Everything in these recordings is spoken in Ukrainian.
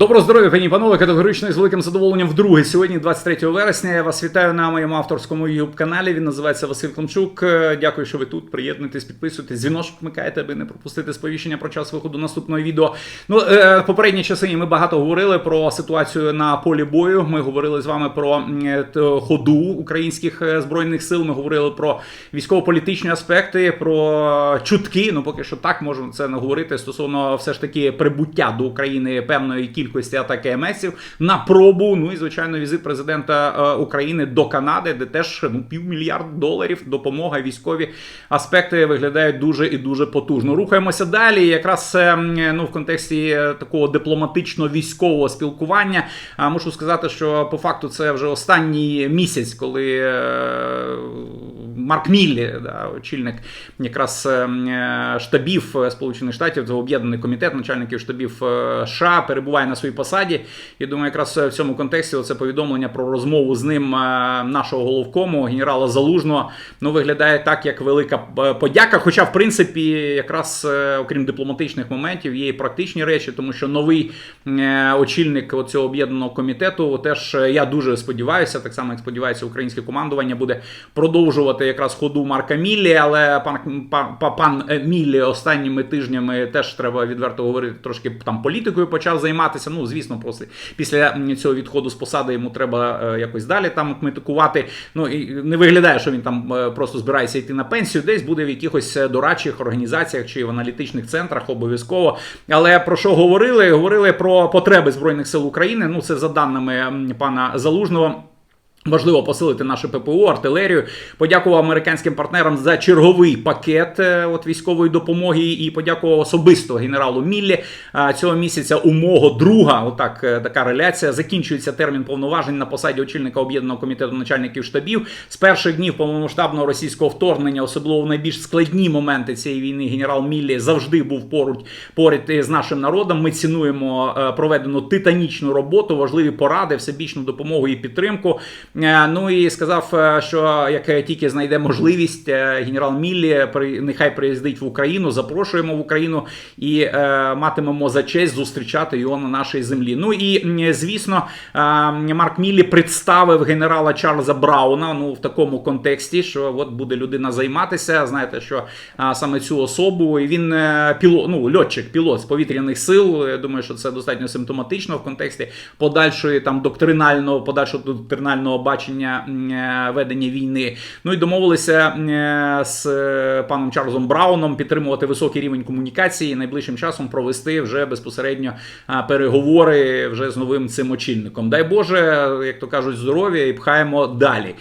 Доброго здоров'я, пані панове, категорично і з великим задоволенням вдруге. Сьогодні, 23 вересня, я вас вітаю на моєму авторському youtube каналі. Він називається Василь Климчук. Е, Дякую, що ви тут. Приєднуйтесь, підписуйтесь, дзвіночок вмикайте, аби не пропустити сповіщення про час виходу наступного відео. Ну, е, попередні часи ми багато говорили про ситуацію на полі бою. Ми говорили з вами про е, ходу українських збройних сил. Ми говорили про військово-політичні аспекти, про чутки. Ну, поки що так можемо це не говорити стосовно все ж таки прибуття до України певної кількості атаки МСів на пробу. Ну і звичайно, візит президента е, України до Канади, де теж ну, півмільярд доларів допомога військові аспекти виглядають дуже і дуже потужно. Рухаємося далі. Якраз е, ну в контексті е, такого дипломатично-військового спілкування. Мушу сказати, що по факту це вже останній місяць, коли Марк Міллі, да, очільник якраз е, е, штабів е, Сполучених Штатів, це об'єднаний комітет начальників штабів США, перебуває на своїй посаді. І думаю, якраз в цьому контексті це повідомлення про розмову з ним нашого головкому генерала Залужного ну виглядає так, як велика подяка. Хоча, в принципі, якраз окрім дипломатичних моментів, є і практичні речі, тому що новий очільник цього об'єднаного комітету, теж я дуже сподіваюся, так само як сподівається, українське командування буде продовжувати якраз ходу Марка Міллі, але пан пан, пан, Міллі останніми тижнями теж треба відверто говорити, трошки там політикою почав займатися. Ну, звісно, просто після цього відходу з посади йому треба е, якось далі там кметикувати. Ну і не виглядає, що він там е, просто збирається йти на пенсію, десь буде в якихось е, дорадчих організаціях чи в аналітичних центрах обов'язково. Але про що говорили? Говорили про потреби збройних сил України. Ну це за даними пана Залужного. Важливо посилити наше ППО, артилерію. Подякував американським партнерам за черговий пакет е, от військової допомоги і подякував особисто генералу Міллі цього місяця. У мого друга, отак е, така реляція. Закінчується термін повноважень на посаді очільника об'єднаного комітету начальників штабів. З перших днів повномасштабного російського вторгнення, особливо в найбільш складні моменти цієї війни, генерал Міллі завжди був поруч поряд з нашим народом. Ми цінуємо е, проведену титанічну роботу, важливі поради, всебічну допомогу і підтримку. Е, Ну і сказав, е, що як тільки знайде можливість, е, генерал Міллі нехай приїздить в Україну, запрошуємо в Україну і е, матимемо за честь зустрічати його на нашій землі. Ну і звісно, е, Марк Міллі представив генерала Чарльза Брауна. Ну в такому контексті, що от буде людина займатися. Знаєте, що е, саме цю особу і він е, пілот, ну льотчик, пілот з повітряних сил. Я думаю, що це достатньо симптоматично в контексті подальшої там доктринального, подальшого доктринального бачення е, ведення війни. Ну і домовилися е, з е, паном Чарльзом Брауном підтримувати високий рівень комунікації і найближчим часом провести вже безпосередньо переговори вже з новим цим очільником. Дай Боже, як то кажуть, здоров'я і пхаємо далі.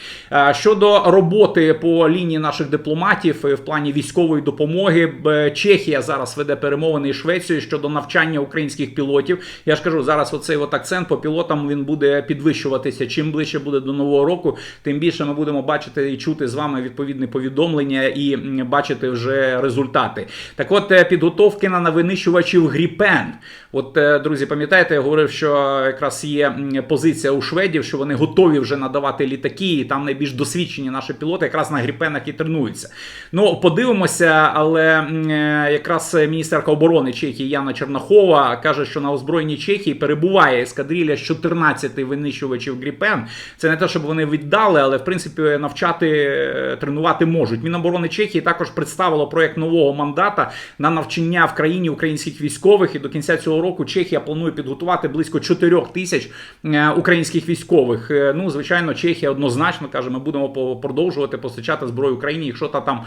Щодо роботи по лінії наших дипломатів в плані військової допомоги, Чехія зараз веде перемовини із Швецією щодо навчання українських пілотів. Я ж кажу, зараз оцей от акцент по пілотам він буде підвищуватися. Чим ближче буде до нового року, тим більше ми будемо бачити і чути з вами відповідні повідомлення і бачити вже результати. Так от е, підготовки на винищувачів Гріпен. От, е, друзі, пам'ятаєте, я говорив, що якраз є позиція у шведів, що вони готові вже надавати літаки, і там найбільш досвідчені наші пілоти якраз на гріпенах і тренуються. Ну, подивимося, але е, якраз міністерка оборони Чехії Яна Чернахова каже, що на озброєнні Чехії перебуває ескадрилля з 14 винищувачів Гріпен. Це не те, щоб вони віддали, але в принципі навчати е, тренувати можуть. Міноборони Чехії також представило проект нового мандата на навчання в країні українських військових. І до кінця цього року Чехія планує підготувати близько 4 тисяч е, українських військових. Е, Ну, звичайно, Чехія однозначно каже, ми будемо продовжувати постачати зброю Україні, якщо та там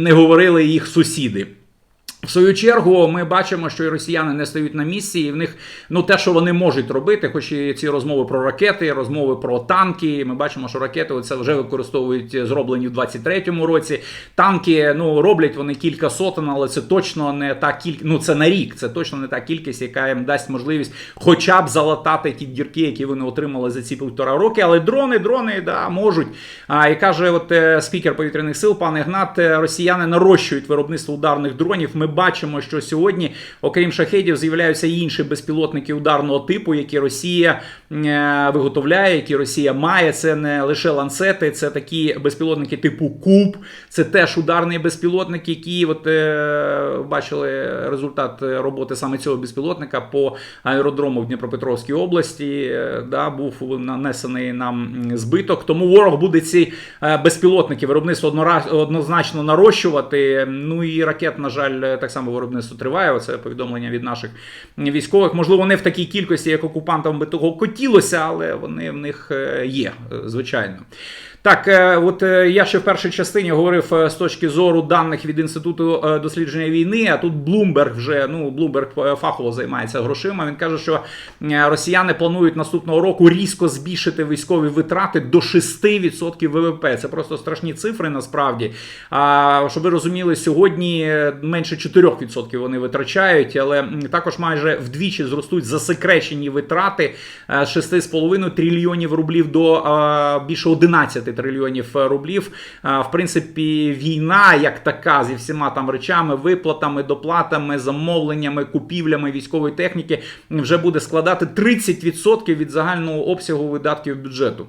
не говорили їх сусіди. В свою чергу ми бачимо, що і росіяни не стають на місці, і в них ну те, що вони можуть робити, хоч і ці розмови про ракети, розмови про танки. Ми бачимо, що ракети це вже використовують зроблені в 23-му році. Танки ну роблять вони кілька сотень, але це точно не та кількість. Ну це на рік. Це точно не та кількість, яка їм дасть можливість хоча б залатати ті дірки, які вони отримали за ці півтора роки. Але дрони, дрони да можуть. А і каже, от е, спікер повітряних сил, пан Ігнат, е, росіяни нарощують виробництво ударних дронів. Ми бачимо, що сьогодні, окрім шахедів, з'являються інші безпілотники ударного типу, які Росія е, виготовляє, які Росія має. Це не лише ланцети, це такі безпілотники типу Куб. Це теж ударний безпілотник, який от е, бачили результат роботи саме цього безпілотника по аеродрому в Дніпропетровській області. Е, да, був нанесений нам збиток. Тому ворог буде ці безпілотники виробництво однозначно нарощувати. Ну і ракет, на жаль, так само виробництво триває. Оце повідомлення від наших військових. Можливо, не в такій кількості, як окупантам би того хотілося, але вони в них е, є, е, звичайно. Так, е, от е, я ще в першій частині говорив е, з точки зору даних від інституту дослідження війни. А тут Bloomberg вже ну е, фахово займається грошима. Він каже, що росіяни планують наступного року різко збільшити військові витрати до 6% ВВП. Це просто страшні цифри насправді. А щоб ви розуміли, сьогодні менше 4% вони витрачають, але також майже вдвічі зростуть засекречені витрати з 6,5 трильйонів рублів до більше 11 трильйонів е, рублів. Е, В принципі, війна як така зі всіма там речами, виплатами, доплатами, замовленнями, купівлями військової техніки вже буде складати 30% від загального обсягу видатків бюджету.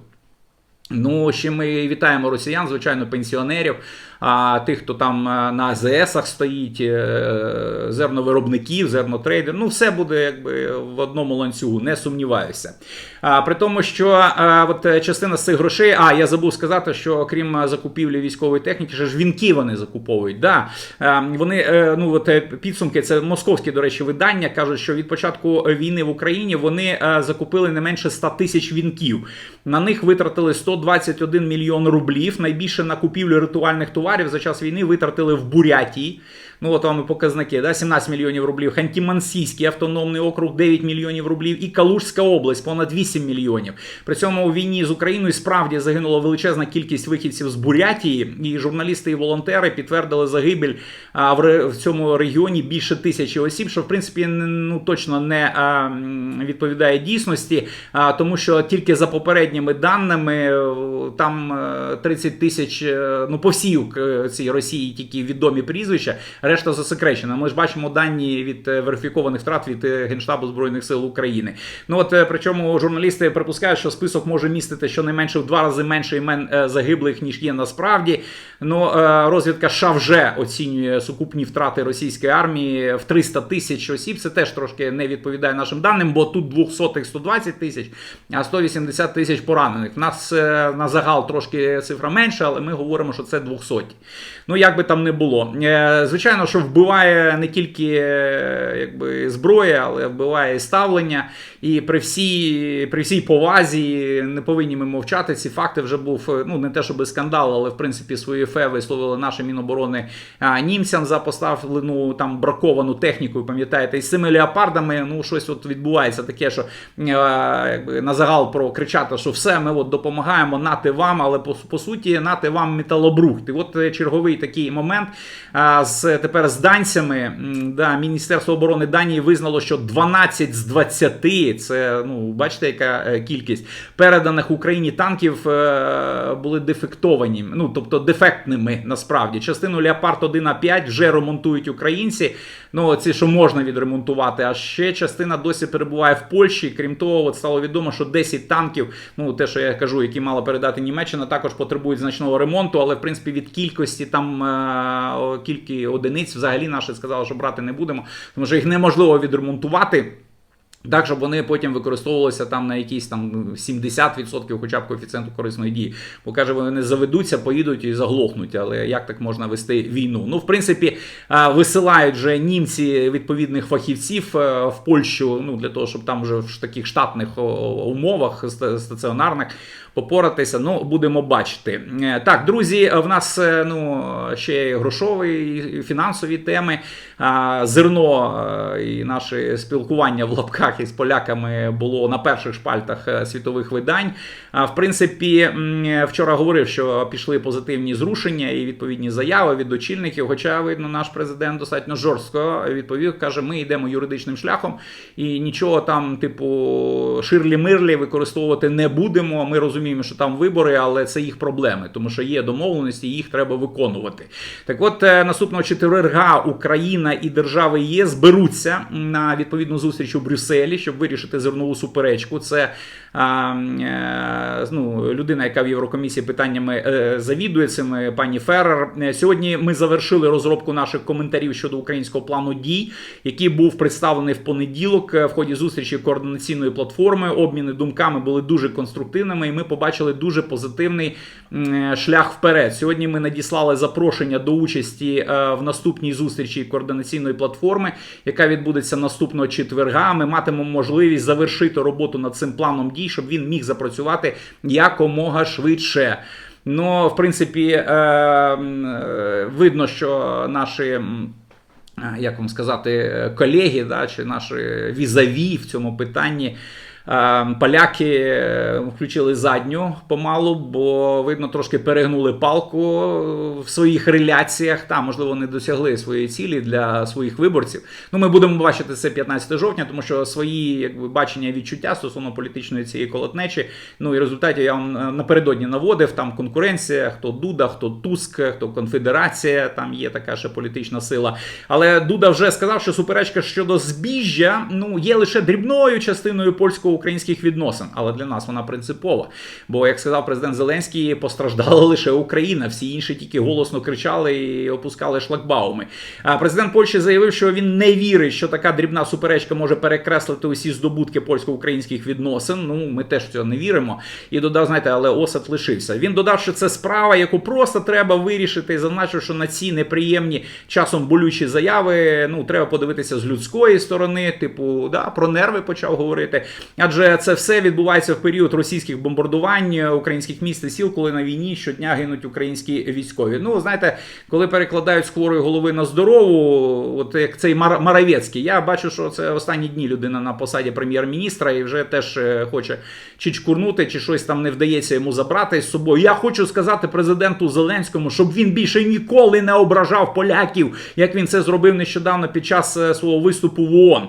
Ну, ще ми вітаємо росіян, звичайно, пенсіонерів, а тих, хто там е, на АЗСах стоїть, е, зерновиробників, зернотрейдерів. Ну, все буде якби в одному ланцюгу, не сумніваюся. А, при тому, що а, от е, частина з цих грошей, а я забув сказати, що окрім закупівлі військової техніки, ще ж вінки вони закуповують. Да. Е, Вони ну от підсумки, це московські, до речі, видання кажуть, що від початку війни в Україні вони закупили не менше 100 тисяч вінків. На них витратили 121 мільйон рублів. Найбільше на купівлю ритуальних товарів за час війни витратили в Бурятії. Ну, от вам і показники, да? 17 мільйонів рублів, Ханті-Мансійський автономний округ 9 мільйонів рублів і Калужська область понад 8 мільйонів. При цьому у війні з Україною справді загинула величезна кількість вихідців з Бурятії, і журналісти і волонтери підтвердили загибель а, в, в цьому регіоні більше тисячі осіб, що в принципі ну, точно не а, відповідає дійсності, а, тому що тільки за попередніми даними е, там е, 30 тисяч, е, ну по всій е, цій Росії тільки відомі прізвища, решта засекречена. Ми ж бачимо дані від е, верифікованих втрат від е, Генштабу Збройних сил України. Ну от е, причому журналісти припускають, що список може містити щонайменше в два рази менше імен загиблих, ніж є насправді. Ну розвідка США вже оцінює сукупні втрати російської армії в 300 тисяч осіб. Це теж трошки не відповідає нашим даним, бо тут 200 120 тисяч, а 180 тисяч поранених. У нас на загал трошки цифра менша, але ми говоримо, що це 200. Ну як би там не було. Е, Звичайно, що вбиває не тільки е, якби, зброя, але вбиває і ставлення. І при всій, при всій повазі не повинні ми мовчати. Ці факти вже був е, ну не те, щоб скандал, але в принципі свої фе висловили наші міноборони а, німцям за поставлену там браковану техніку. Пам'ятаєте, і з цими леопардами ну щось от відбувається таке, що е, якби на загал прокричати, що все, ми от допомагаємо нати вам, але по, по суті нати вам металобрухт. І от черговий такий момент а, з тепер з данцями. Да, Міністерство оборони Данії визнало, що 12 з 20, це ну бачите, яка е, кількість переданих Україні танків е, були дефектовані, ну тобто дефектними насправді. Частину Леопард 1 а 5 вже ремонтують українці. Ну ці, що можна відремонтувати. А ще частина досі перебуває в Польщі. Крім того, от стало відомо, що 10 танків, ну те, що я кажу, які мала передати Німеччина, також потребують значного ремонту. Але в принципі від кількості там е, о, кілька одиниць взагалі наші сказали, що брати не будемо, тому що їх неможливо відремонтувати. Так, щоб вони потім використовувалися там на якісь там 70% хоча б коефіцієнту корисної дії. Бо каже, вони заведуться, поїдуть і заглохнуть. Але як так можна вести війну? Ну, в принципі, висилають вже німці відповідних фахівців е, в Польщу, ну для того, щоб там вже в таких штатних умовах стаціонарних попоратися. Ну, будемо бачити. Е, Так, друзі, в нас е, ну ще грошові і фінансові теми. Зерно е, і наше спілкування в лапках із поляками було на перших шпальтах світових видань. В принципі, вчора говорив, що пішли позитивні зрушення і відповідні заяви від очільників. Хоча, видно, наш президент достатньо жорстко відповів, каже: ми йдемо юридичним шляхом і нічого там, типу, ширлі-мирлі використовувати не будемо. Ми розуміємо. Розуміємо, що там вибори, але це їх проблеми, тому що є домовленості, їх треба виконувати. Так, от е, наступного четверга Україна і держави ЄС зберуться на відповідну зустріч у Брюсселі, щоб вирішити зернову суперечку. Це е, ну, людина, яка в Єврокомісії питаннями е, завідує цими, пані Феррер. Сьогодні ми завершили розробку наших коментарів щодо українського плану дій, який був представлений в понеділок в ході зустрічі координаційної платформи. Обміни думками були дуже конструктивними, і ми побачили дуже позитивний шлях вперед. Сьогодні ми надіслали запрошення до участі е, в наступній зустрічі координаційної платформи, яка відбудеться наступного четверга. Ми матимемо можливість завершити роботу над цим планом дій, щоб він міг запрацювати якомога швидше. Ну, в принципі, е, е, видно, що наші. е, Як вам сказати, е, колеги, да, чи наші візаві в цьому питанні. Е, Поляки е, включили задню помалу, бо видно, трошки перегнули палку в своїх реляціях. Там, можливо, не досягли своєї цілі для своїх виборців. Ну, ми будемо бачити це 15 жовтня, тому що свої якби, бачення відчуття стосовно політичної цієї колотнечі. Ну і результаті я вам е, напередодні наводив там конкуренція, хто Дуда, хто Туск, хто Конфедерація. Там є така ще політична сила. Але Дуда вже сказав, що суперечка щодо збіжжя ну є лише дрібною частиною польсько-українських відносин, але для нас вона принципова. Бо, як сказав президент Зеленський, постраждала лише Україна. Всі інші тільки голосно кричали і опускали шлагбауми. А президент Польщі заявив, що він не вірить, що така дрібна суперечка може перекреслити усі здобутки польсько-українських відносин. Ну, ми теж в цього не віримо. І додав, знаєте, але осад лишився. Він додав, що це справа, яку просто треба вирішити, і зазначив, що на ці неприємні часом болючі заяви ну треба подивитися з людської сторони, типу, да, про нерви почав говорити. Адже це все відбувається в період російських бомбардувань українських міст і сіл, коли на війні щодня гинуть українські військові. Ну, знаєте, коли перекладають з хворої голови на здорову, от як цей Мар- Маравецький, я бачу, що це останні дні людина на посаді прем'єр-міністра і вже теж е, хоче чи чкурнути, чи щось там не вдається йому забрати з собою. Я хочу сказати президенту Зеленському, щоб він більше ніколи не ображав поляків, як він це зробив нещодавно під час е, свого виступу в ООН.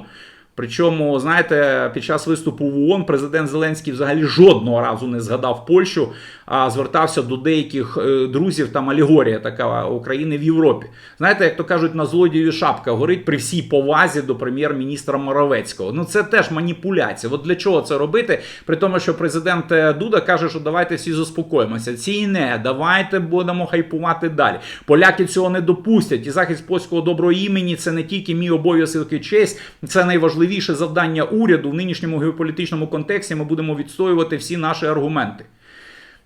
Причому, знаєте, під час виступу в ООН президент Зеленський взагалі жодного разу не згадав Польщу, а звертався до деяких е, друзів. Там алегорія така України в Європі. Знаєте, як то кажуть, на злодію шапка горить при всій повазі до прем'єр-міністра Моровецького. Ну це теж маніпуляція. От для чого це робити? При тому, що президент е, Дуда каже, що давайте всі заспокоїмося. Ці не давайте будемо хайпувати далі. Поляки цього не допустять. І захист польського доброго імені це не тільки мій обов'язок і честь, це найважливіше завдання уряду в нинішньому геополітичному контексті. Ми будемо відстоювати всі наші аргументи.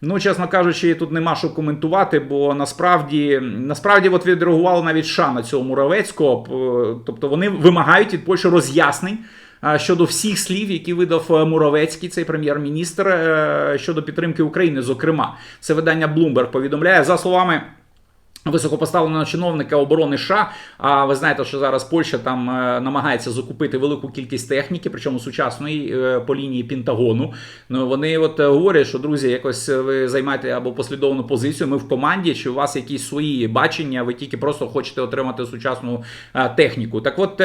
Ну, чесно кажучи, тут нема що коментувати, бо насправді насправді от відреагувало навіть США на цього Муравецького. Тобто вони вимагають від Польщі роз'яснень щодо всіх слів, які видав е, Муравецький, цей прем'єр-міністр, е, щодо підтримки України. Зокрема, це видання Bloomberg повідомляє за словами. Високопоставленого чиновника оборони США. А ви знаєте, що зараз Польща там е, намагається закупити велику кількість техніки, причому сучасної е, по лінії Пентагону. Ну вони от е, говорять, що друзі, якось ви займаєте або послідовну позицію. Ми в команді, чи у вас якісь свої бачення, ви тільки просто хочете отримати сучасну техніку. Так, от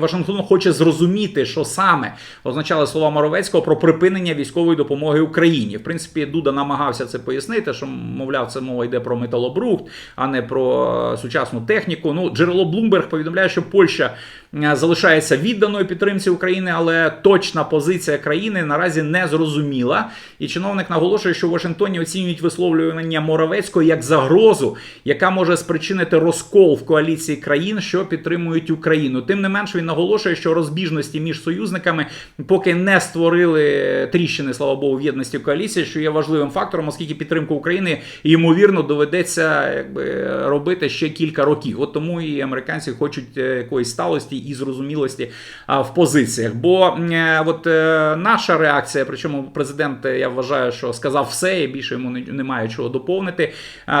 Вашингтон хоче зрозуміти, що саме означали слова Моровецького про припинення військової допомоги Україні. В принципі, Дуда намагався це пояснити, що мовляв, це мова йде про металобрухт а не про е, сучасну техніку. Ну, джерело Блумберг повідомляє, що Польща залишається відданою підтримці України, але точна позиція країни наразі не зрозуміла. І чиновник наголошує, що в Вашингтоні оцінюють висловлювання Моровецького як загрозу, яка може спричинити розкол в коаліції країн, що підтримують Україну. Тим не менш, він наголошує, що розбіжності між союзниками поки не створили тріщини, слава Богу, в єдності коаліції, що є важливим фактором, оскільки підтримка України ймовірно доведеться якби робити ще кілька років. От тому і американці хочуть е, якоїсь сталості і зрозумілості в позиціях. Бо е, от е, наша реакція, причому президент, е, я вважаю, що сказав все, і більше йому немає чого доповнити.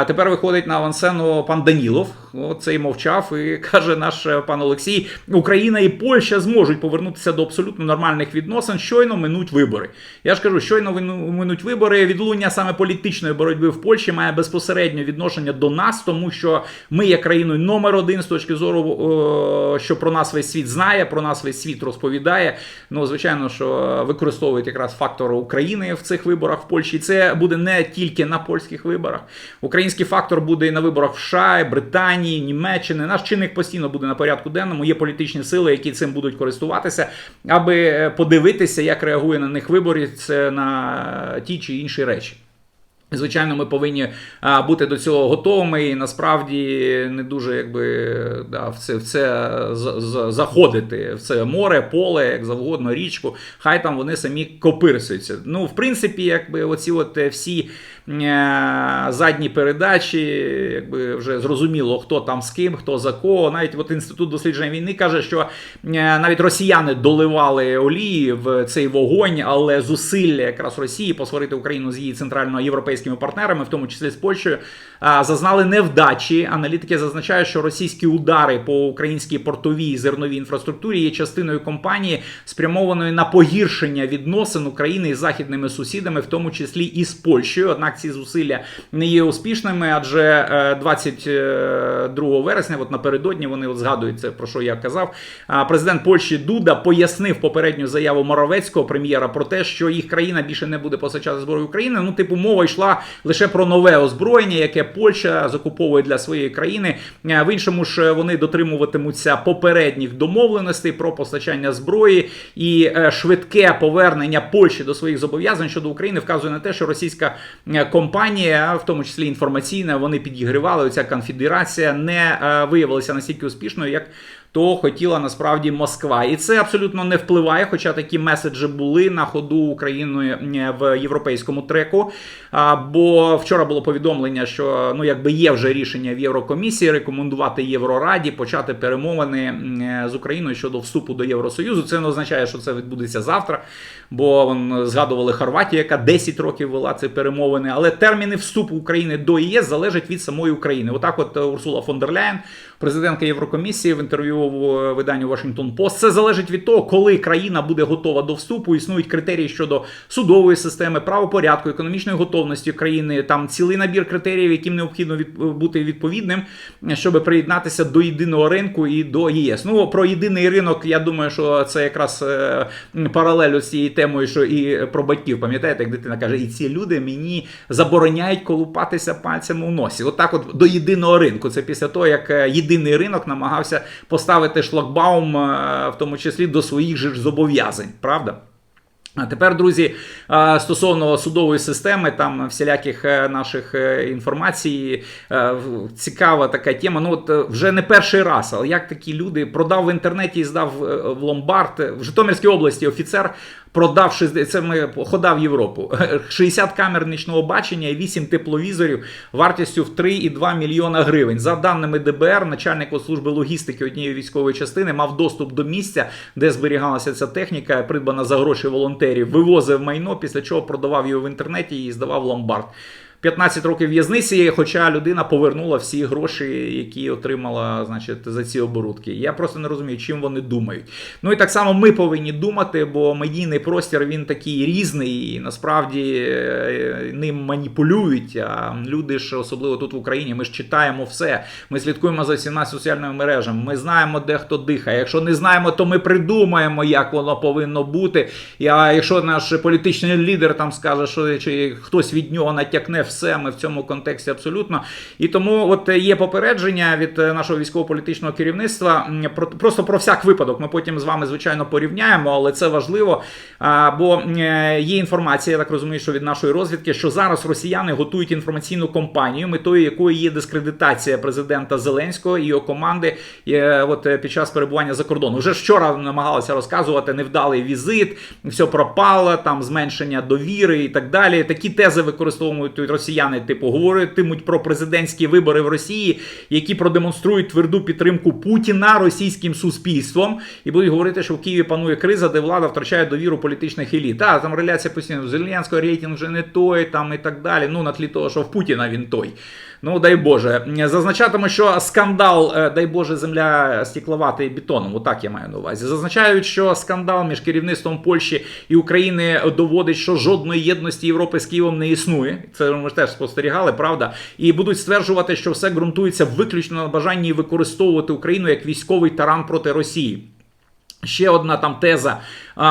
Тепер виходить на авансцену пан Данілов. Оцей мовчав і каже наш пан Олексій: Україна і Польща зможуть повернутися до абсолютно нормальних відносин. Щойно минуть вибори. Я ж кажу, щойно минуть вибори. Відлуння саме політичної боротьби в Польщі має безпосереднє відношення до нас, тому що ми є країною номер один з точки зору, що про нас нас весь світ знає, про нас весь світ розповідає. Ну, звичайно, що використовують якраз фактор України в цих виборах в Польщі. І це буде не тільки на польських виборах. Український фактор буде і на виборах в США, Британії, Німеччини. Наш чинник постійно буде на порядку денному. Є політичні сили, які цим будуть користуватися, аби е, подивитися, як реагує на них виборець е, на ті чи інші речі. Звичайно, ми повинні бути до цього готовими і насправді не дуже якби да, в це в це заходити. В це море, поле, як завгодно, річку. Хай там вони самі копирсуються. Ну, в принципі, якби оці от е, всі задні передачі, якби вже зрозуміло, хто там з ким, хто за кого. Навіть от інститут дослідження війни каже, що е, навіть росіяни доливали олії в цей вогонь, але зусилля якраз Росії посварити Україну з її центральноєвропейськими партнерами, в тому числі з Польщею, зазнали невдачі. Аналітики зазначають, що російські удари по українській портовій і зерновій інфраструктурі є частиною кампанії, спрямованої на погіршення відносин України із західними сусідами, в тому числі і з Польщею. Однак ці зусилля не є успішними, адже е, 22 вересня, от напередодні, вони от згадують це, про що я казав. Президент Польщі Дуда пояснив попередню заяву Моровецького прем'єра про те, що їх країна більше не буде постачати зброю України. Ну, типу, мова йшла лише про нове озброєння, яке Польща закуповує для своєї країни. Е, В іншому ж вони дотримуватимуться попередніх домовленостей про постачання зброї і е, швидке повернення Польщі до своїх зобов'язань щодо України вказує на те, що російська е, компанія, в тому числі інформаційна, вони підігривали. Оця конфедерація не е, виявилася настільки успішною, як то хотіла насправді Москва, і це абсолютно не впливає. Хоча такі меседжі були на ходу Україною е, в європейському треку. Бо вчора було повідомлення, що ну якби є вже рішення в Єврокомісії рекомендувати Єврораді почати перемовини з Україною щодо вступу до Євросоюзу. Це не означає, що це відбудеться завтра. Бо згадували Хорватію, яка 10 років вела ці перемовини. Але терміни вступу України до ЄС залежать від самої України. Отак, от е, Урсула фон дер Ляєн, президентка Єврокомісії, в інтерв'ю в е, виданню Washington Post. Це залежить від того, коли країна буде готова до вступу. Існують критерії щодо судової системи, правопорядку, економічної готовності країни. Там цілий набір критеріїв, яким необхідно від, бути відповідним, щоб приєднатися до єдиного ринку і до ЄС. Ну про єдиний ринок, я думаю, що це якраз е, паралель з цією темою, що і про батьків. Пам'ятаєте, як дитина каже, і ці люди мені забороняють колупатися пальцями у носі. Отак, от, до єдиного ринку. Це після того, як е, єдиний ринок намагався поставити шлагбаум, е, в тому числі до своїх же зобов'язань, правда? А тепер, друзі, е, стосовно судової системи, там всіляких е, наших інформацій, цікава така тема. Ну, от вже не перший раз, але як такі люди продав в інтернеті і здав в ломбард в Житомирській області офіцер. Продав 60, це ми хода в Європу. 60 камер нічного бачення і 8 тепловізорів вартістю в 3,2 мільйона гривень. За даними ДБР, начальник служби логістики однієї військової частини мав доступ до місця, де зберігалася ця техніка, придбана за гроші волонтерів, вивозив майно, після чого продавав його в інтернеті і здавав ломбард. 15 років в'язниці, хоча людина повернула всі гроші, які отримала значить, за ці оборудки. Я просто не розумію, чим вони думають. Ну і так само ми повинні думати, бо медійний простір він такий різний, і насправді е, ним маніпулюють. А люди ж, особливо тут в Україні, ми ж читаємо все. Ми слідкуємо за всіма соціальними мережами. Ми знаємо, де хто дихає. Якщо не знаємо, то ми придумаємо, як воно повинно бути. А якщо наш політичний лідер там скаже, що чи хтось від нього натякне все, ми в цьому контексті абсолютно. І тому от є попередження від е, нашого військово-політичного керівництва про просто про всяк випадок. Ми потім з вами звичайно порівняємо, але це важливо. Бо е, є інформація, я так розумію, що від нашої розвідки, що зараз росіяни готують інформаційну кампанію, метою якої є дискредитація президента Зеленського і його команди е, от е, під час перебування за кордоном. Вже вчора намагалися розказувати невдалий візит, все пропало, там зменшення довіри і так далі. Такі тези використовують росіяни, типу, говоритимуть про президентські вибори в Росії, які продемонструють тверду підтримку Путіна російським суспільством, і будуть говорити, що в Києві панує криза, де влада втрачає довіру політичних еліт. А там реляція постійно Зеленського рейтинг вже не той, там і так далі. Ну на тлі того, що в Путіна він той. Ну дай Боже, зазначатиму, що скандал, е, дай Боже, земля стікловата і бетоном. Отак я маю на увазі. Зазначають, що скандал між керівництвом Польщі і України доводить, що жодної єдності Європи з Києвом не існує. Це ми теж спостерігали, правда? І будуть стверджувати, що все ґрунтується виключно на бажанні використовувати Україну як військовий таран проти Росії. Ще одна там теза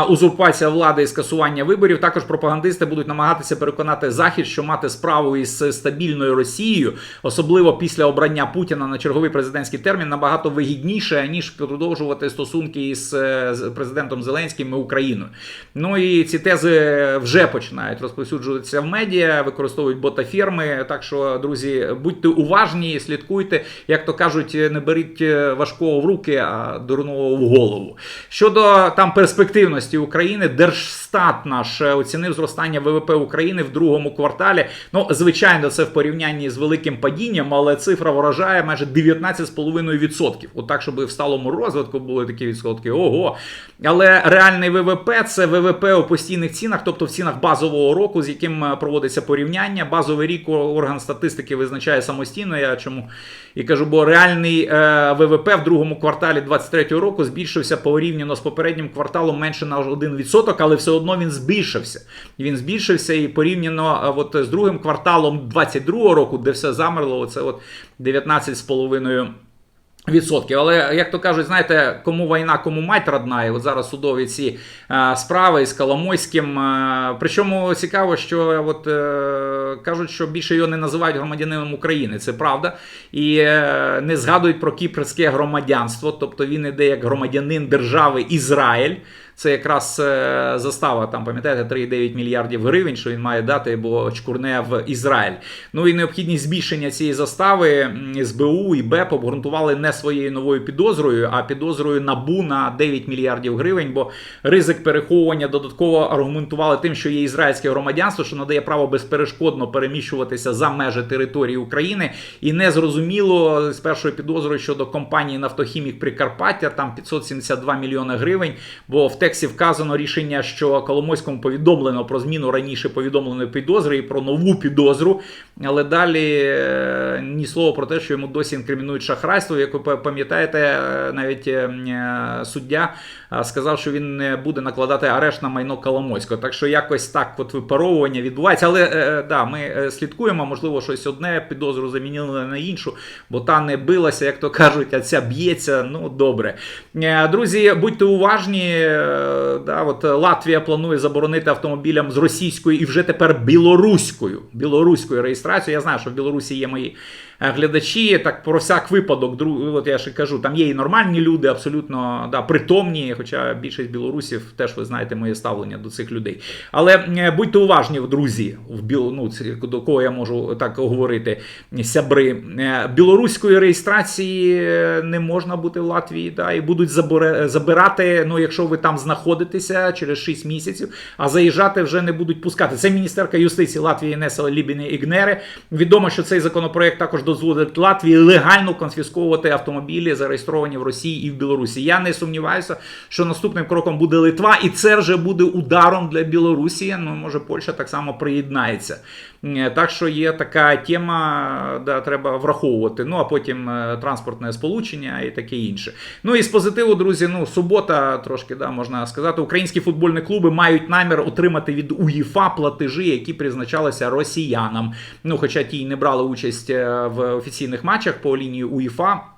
узурпація влади і скасування виборів. Також пропагандисти будуть намагатися переконати захід, що мати справу із стабільною Росією, особливо після обрання Путіна на черговий президентський термін, набагато вигідніше ніж продовжувати стосунки із е, президентом Зеленським і Україною. Ну і ці тези вже починають розповсюджуватися в медіа, використовують ботафірми. Так що, друзі, будьте уважні, слідкуйте, як то кажуть, не беріть е, важкого в руки, а дурного в голову. Щодо там перспективності України, Держстат наш е, оцінив зростання ВВП України в другому кварталі. Ну, звичайно, це в порівнянні з великим падінням, але цифра вражає майже 19,5%. Отак, щоб в сталому розвитку були такі відсотки. Ого. Але реальний ВВП це ВВП у постійних цінах, тобто в цінах базового року, з яким е, проводиться порівняння. Базовий рік орган статистики визначає самостійно. Я чому і кажу, бо реальний е, ВВП в другому кварталі 2023 року збільшився порівняно з попереднім кварталом менше на 1%, але все одно він збільшився. Він збільшився і порівняно е, от з другим кварталом 2022 року, де все замерло, це от 19,5%. Відсотків, але як то кажуть, знаєте, кому війна, кому мать родна, і от зараз судові ці е, справи із Коломойським. Е, причому цікаво, що от е, кажуть, що більше його не називають громадянином України. Це правда, і е, не згадують про кіпрське громадянство, тобто він іде як громадянин держави Ізраїль. Це якраз е, застава, там, пам'ятаєте, 3,9 мільярдів гривень, що він має дати, бо чкурне в Ізраїль. Ну і необхідність збільшення цієї застави СБУ і БЕП обґрунтували не своєю новою підозрою, а підозрою набу на 9 мільярдів гривень. Бо ризик переховування додатково аргументували тим, що є ізраїльське громадянство, що надає право безперешкодно переміщуватися за межі території України. І не зрозуміло з першою підозрою щодо компанії Нафтохімік Прикарпаття, там 572 мільйони гривень. Бо в тексті вказано рішення, що Коломойському повідомлено про зміну раніше повідомленої підозри і про нову підозру. Але далі е, ні слова про те, що йому досі інкримінують шахрайство. Як ви пам'ятаєте, е, навіть е, суддя сказав, що він не буде накладати арешт на майно Коломойського. Так що якось так от випаровування відбувається. Але да, ми слідкуємо, можливо, щось одне підозру замінили на іншу, бо та не билася, як то кажуть, а ця б'ється. Ну добре. Друзі, будьте уважні. Да, от Латвія планує заборонити автомобілям з російською і вже тепер білоруською білоруською реєстрацією. Я знаю, що в Білорусі є мої глядачі. Так про всяк випадок, от я ще кажу, там є і нормальні люди, абсолютно да, притомні. Хоча більшість білорусів теж ви знаєте моє ставлення до цих людей. Але будьте уважні, друзі, в біл... ну, до кого я можу так говорити, сябри. Білоруської реєстрації не можна бути в Латвії, да, і будуть забирати, ну, якщо ви там знаходитеся через 6 місяців, а заїжджати вже не будуть пускати. Це міністерка юстиції Латвії Несела Лібіни Ігнери. Відомо, що цей законопроект також дозволить Латвії легально конфісковувати автомобілі, зареєстровані в Росії і в Білорусі. Я не сумніваюся, що наступним кроком буде Литва, і це вже буде ударом для Білорусі. Ну може Польща так само приєднається. Так що є така тема, де треба враховувати. Ну а потім е, транспортне сполучення і таке інше. Ну і з позитиву, друзі, ну субота, трошки да, можна сказати, українські футбольні клуби мають намір отримати від УЄФА платежі, які призначалися росіянам. Ну, хоча ті й не брали участь е, в офіційних матчах по лінії УЄФА.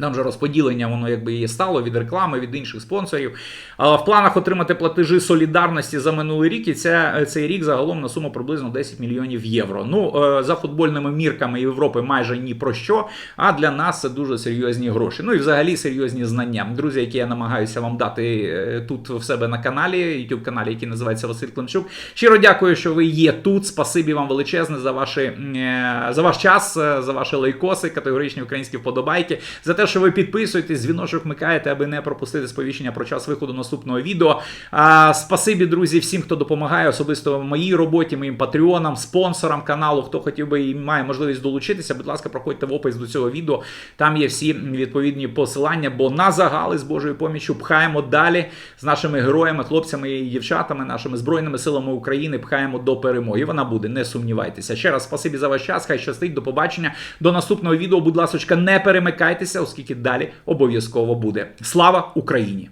Там же розподілення, воно якби і стало від реклами, від інших спонсорів. В планах отримати платежі солідарності за минулий рік і ця, цей рік загалом на суму приблизно 10 мільйонів євро. Ну, е, за футбольними мірками Європи майже ні про що. А для нас це дуже серйозні гроші. Ну і взагалі серйозні знання. Друзі, які я намагаюся вам дати е, тут в себе на каналі, youtube каналі, який називається Василь Климчук. Щиро дякую, що ви є тут. Спасибі вам величезне за ваші, е, за ваш час, за ваші лайкоси, категоричні українські вподобайки. За те, що ви підписуєтесь, дзвіночок вмикаєте, аби не пропустити сповіщення про час виходу наступного відео. А, спасибі, друзі, всім, хто допомагає, особисто в моїй роботі, моїм патреонам, спонсорам каналу. Хто хотів би і має можливість долучитися, будь ласка, проходьте в опис до цього відео. Там є всі відповідні посилання, бо на загали з Божою поміччю пхаємо далі з нашими героями, хлопцями і дівчатами, нашими збройними силами України. Пхаємо до перемоги. Вона буде, не сумнівайтеся. Ще раз спасибі за ваш час. Хай щастить. До побачення. До наступного відео. Будь ласка, не перемикайтеся, оскільки далі обов'язково буде. Слава Україні!